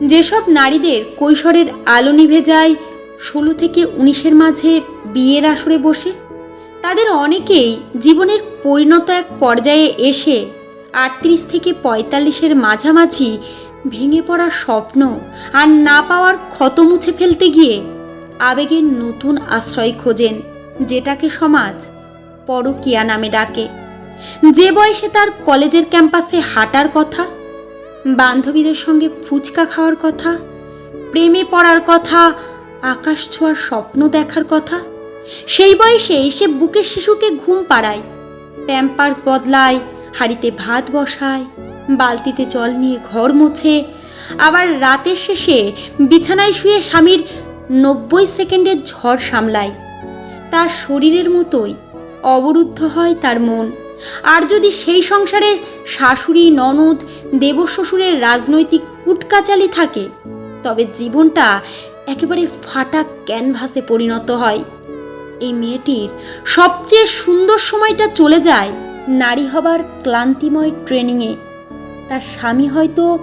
যেসব নারীদের কৈশোরের আলো নিভে যায়, ষোলো থেকে উনিশের মাঝে বিয়ের আসরে বসে, তাদের অনেকেই জীবনের পরিণত এক পর্যায়ে এসে আটত্রিশ থেকে পঁয়তাল্লিশের মাঝামাঝি ভেঙে পড়া স্বপ্ন আর না পাওয়ার ক্ষত মুছে ফেলতে গিয়ে আবেগের নতুন আশ্রয় খোঁজেন, যেটাকে সমাজ পরকিয়া নামে ডাকে। যে বয়সে তার কলেজের ক্যাম্পাসে হাঁটার কথা বান্ধবীদের সঙ্গে ফুচকা খাওয়ার কথা, প্রেমে পড়ার কথা, আকাশ ছোঁয়ার স্বপ্ন দেখার কথা, সেই বয়সে সে বুকের শিশুকে ঘুম পাড়ায় প্যাম্পার্স বদলায়, হাঁড়িতে ভাত বসায়, বালতিতে জল নিয়ে ঘর মোছে, আবার রাতের শেষে বিছানায় শুয়ে স্বামীর নব্বই সেকেন্ডের ঝড় সামলায়। তার শরীরের মতোই অবরুদ্ধ হয় তার মন। আর যদি সেই সংসারে শাশুড়ি, ননদ, দেবশ্বশুরের রাজনৈতিক কুটকাচালি থাকে, তবে জীবনটা একেবারে ফাটা ক্যানভাসে পরিণত হয়। এই মেয়েটির সবচেয়ে সুন্দর সময়টা চলে যায় নারী হবার ক্লান্তিময় ট্রেনিংয়ে। তার স্বামী হয়তো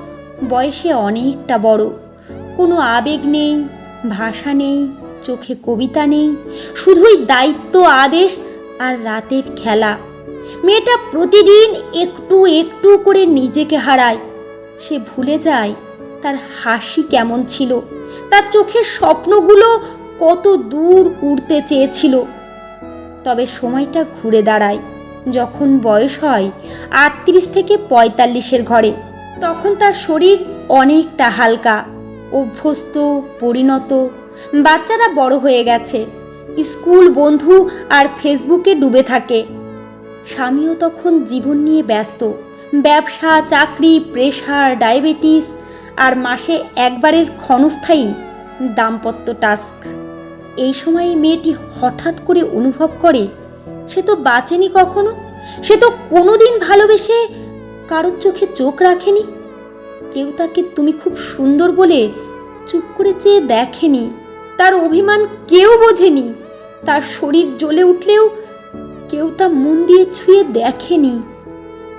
বয়সে অনেকটা বড়। কোনো আবেগ নেই, ভাষা নেই, চোখে কবিতা নেই, শুধুই দায়িত্ব, আদেশ আর রাতের খেলা। মেয়েটা প্রতিদিন একটু একটু করে নিজেকে হারায়। সে ভুলে যায় তার হাসি কেমন ছিল, তার চোখের স্বপ্নগুলো কত দূর উড়তে চেয়েছিল। তবে সময়টা ঘুরে দাঁড়ায়, যখন বয়স হয় আটত্রিশ থেকে পঁয়তাল্লিশের ঘরে, তখন তার শরীর অনেকটা হালকা, অভ্যস্ত, পরিণত। বাচ্চারা বড় হয়ে গেছে, স্কুল বন্ধু আর ফেসবুকে ডুবে থাকে। স্বামীও তখন জীবন নিয়ে ব্যস্ত। ব্যবসা, চাকরি, প্রেশার, ডায়াবেটিস আর মাসে একবারের ক্ষণস্থায়ী দাম্পত্য টাস্ক। এই সময়ে মেয়েটি হঠাৎ করে অনুভব করে, সে তো বাঁচেনি কখনো? সে তো কোনোদিন ভালোবেসে কারোর চোখে চোখ রাখেনি? কেউ তাকে তুমি খুব সুন্দর বলে চুপ করে চেয়ে দেখেনি, তার অভিমান কেউ বোঝেনি, তার শরীর জ্বলে উঠলেও কেউ তা মন দিয়ে ছুঁয়ে দেখেনি।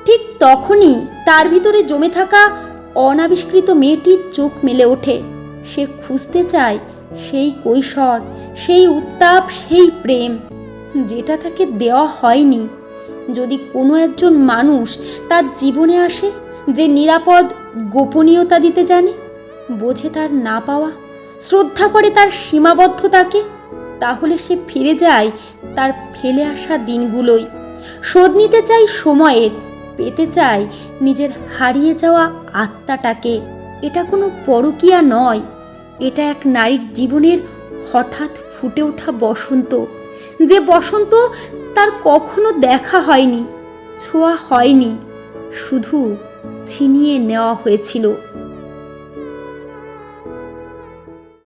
ঠিক তখনই তার ভিতরে জমে থাকা অনাবিষ্কৃত মেয়েটির চোখ মেলে ওঠে। সে খুঁজতে চায় সেই কৈশোর, সেই উত্তাপ, সেই প্রেম, যেটা তাকে দেওয়া হয়নি। যদি কোনো একজন মানুষ তার জীবনে আসে, যে নিরাপদ, গোপনীয়তা দিতে জানে, বোঝে তার না পাওয়া, শ্রদ্ধা করে তার সীমাবদ্ধতাকে, তাহলে সে ফিরে যায় তার ফেলে আসা দিনগুলোই। শোধ নিতে চাই সময়ের, পেতে চাই নিজের হারিয়ে যাওয়া আত্মাটাকে। এটা কোনো পরকীয়া নয়। এটা এক নারীর জীবনের হঠাৎ ফুটে ওঠা বসন্ত। যে বসন্ত তার কখনো দেখা হয়নি, ছোঁয়া হয়নি, শুধু ছিনিয়ে নেওয়া হয়েছিল।